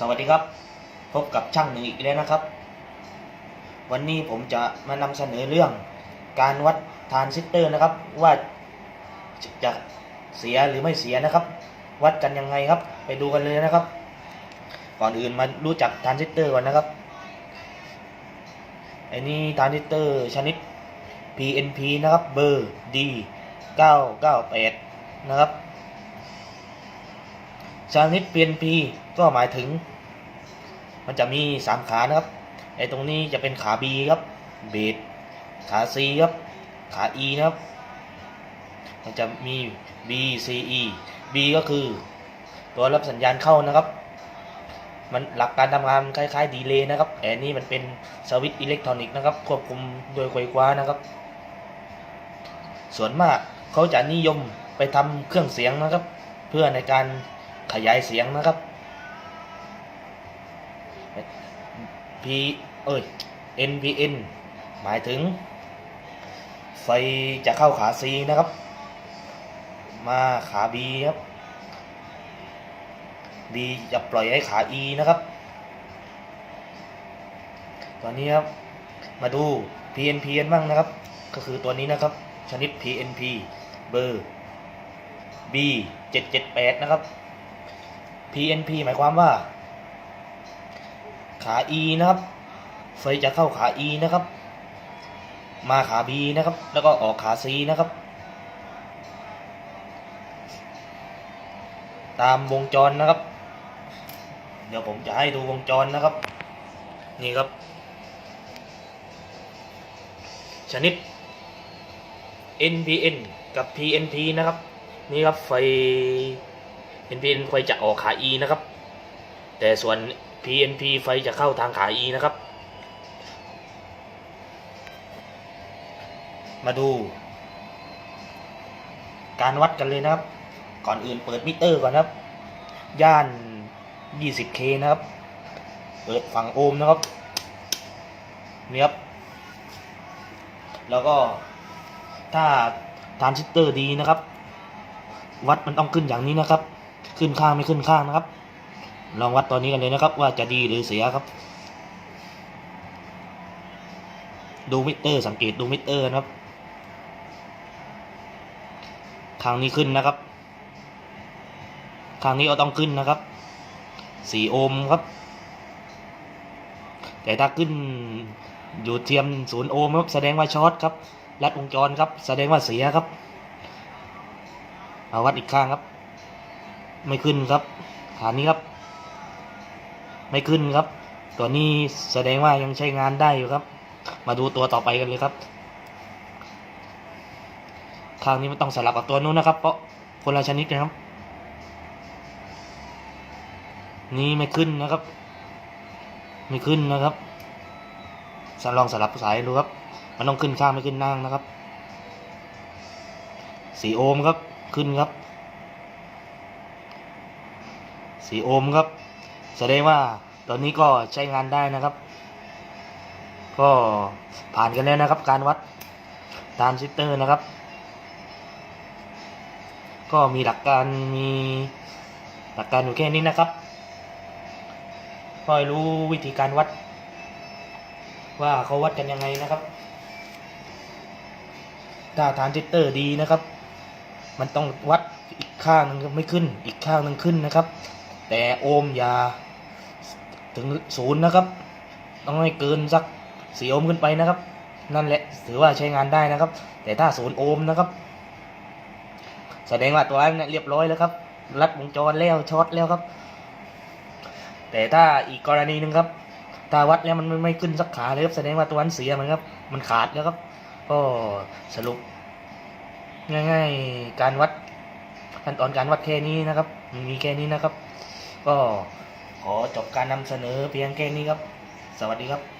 สวัสดีครับ พบกับช่างหนึ่งอีกแล้วนะครับ วันนี้ผมจะมานำเสนอเรื่องการวัดทานซิสเตอร์นะครับ ว่าจะเสียหรือไม่เสียนะครับ วัดกันยังไงครับ ไปดูกันเลยนะครับ ก่อนอื่นมารู้จักทานซิสเตอร์ก่อนนะครับไอ้นี่ทานซิสเตอร์ชนิด PNP นะครับเบอร์ D 998 นะครับ ชนิด PNP ก็หมายถึง มันจะมีสามขานะครับไอ้ตรงนี้จะเป็นขา B ครับเบสขา C ครับ ขา E นะครับ มันจะมี B C E B ก็คือ ตัวรับสัญญาณเข้านะครับ มันหลักการทำงานคล้ายๆดีเลย์นะครับแต่นี่มันเป็นสวิตช์อิเล็กทรอนิกส์นะครับ ควบคุมโดยไขว้คว้านะครับ ส่วนมากเขาจะนิยมไปทำเครื่องเสียงนะครับ เพื่อในการ ขยายเสียงนะครับ P เอ้ย NPN หมายถึงไฟจะเข้าขา C นะครับ มาขา B ครับ B จะปล่อยให้ขา E นะครับตอนนี้ครับ มาดู PNP กันบ้างนะครับ ก็คือตัวนี้นะครับ ชนิด PNP เบอร์ B 778 นะครับ PNP หมายความว่า ขา E นะครับไฟจะเข้าขา E นะครับ มาขา B นะครับ แล้วก็ออกขา C นะครับ ตามวงจรนะครับ เดี๋ยวผมจะให้ดูวงจรนะครับ นี่ครับ ชนิด NPN กับ PNP นะครับ นี่ครับไฟ NPN ไฟจะออกขา E นะครับ แต่ส่วน PNP ไฟจะเข้าทางขา E นะครับ มาดู การวัดกันเลยนะครับ ก่อนอื่นเปิดมิเตอร์ก่อนนะครับ ย่าน 20K นะครับ เปิดฝั่งโอห์มนะครับนี่ครับ แล้วก็ถ้าทรานซิสเตอร์ดีนะครับ วัดมันต้องขึ้นอย่างนี้นะครับ ขึ้นข้างไม่ขึ้นข้างนะครับ ลองวัดตอนนี้กันเลยนะครับ ว่าจะดีหรือเสียครับ ดูมิเตอร์สังเกตดูมิเตอร์นะครับข้างนี้ขึ้นนะครับข้างนี้ก็ต้องขึ้นนะครับสี่โอห์มครับ แต่ถ้าขึ้นอยู่เทียมศูนย์โอห์มครับแสดงว่าช็อตครับลัดวงจรครับ แสดงว่าเสียครับมาวัดอีกข้างครับ ไม่ขึ้นครับ ฐานนี้ครับ ไม่ขึ้นครับ ตัวนี้แสดงว่ายังใช้งานได้อยู่ครับ มาดูตัวต่อไปกันเลยครับข้างนี้ไม่ต้องสลับกับตัวนู้นนะครับ เพราะคนละชนิดนะครับ นี่ไม่ขึ้นนะครับ ไม่ขึ้นนะครับสลองสลับสายดูครับมันต้องขึ้นข้างไม่ขึ้นนั่งนะครับสีโอห์มครับขึ้นครับ สีโอห์มครับ แสดงว่าตอนนี้ก็ใช้งานได้นะครับ ก็ผ่านกันแล้วนะครับ การวัดตานซิสเตอร์นะครับ ก็มีหลักการมีหลักการอยู่แค่นี้นะครับก็ให้รู้วิธีการวัด ว่าเขาวัดกันยังไงนะครับ ถ้าทานซิสเตอร์ดีนะครับ มันต้องวัดอีกข้างหนึงไม่ขึ้น อีกข้างหนึงขึ้นนะครับ แต่โอมอย่าถึงศูนย์นะครับ ต้องให้เกินสักสี่โอห์มขึ้นไปนะครับ นั่นแหละถือว่าใช้งานได้นะครับ แต่ถ้าศูนย์โอห์มนะครับ แสดงว่าตัวนั้นเนี่ยเรียบร้อยแล้วครับ รัดวงจรแล้วช็อตแล้วครับ แต่ถ้าอีกกรณีหนึ่งครับถ้าวัดแล้วมันไม่ขึ้นสักขาเลยครับแสดงว่าตัวนั้นเสียมันครับ มันขาดแล้วครับ ก็สรุป ง่าย ๆ การวัดขั้นตอนการวัดแค่นี้นะครับ มีแค่นี้นะครับ ก็ขอจบการนำเสนอเพียงแค่นี้ครับ สวัสดีครับ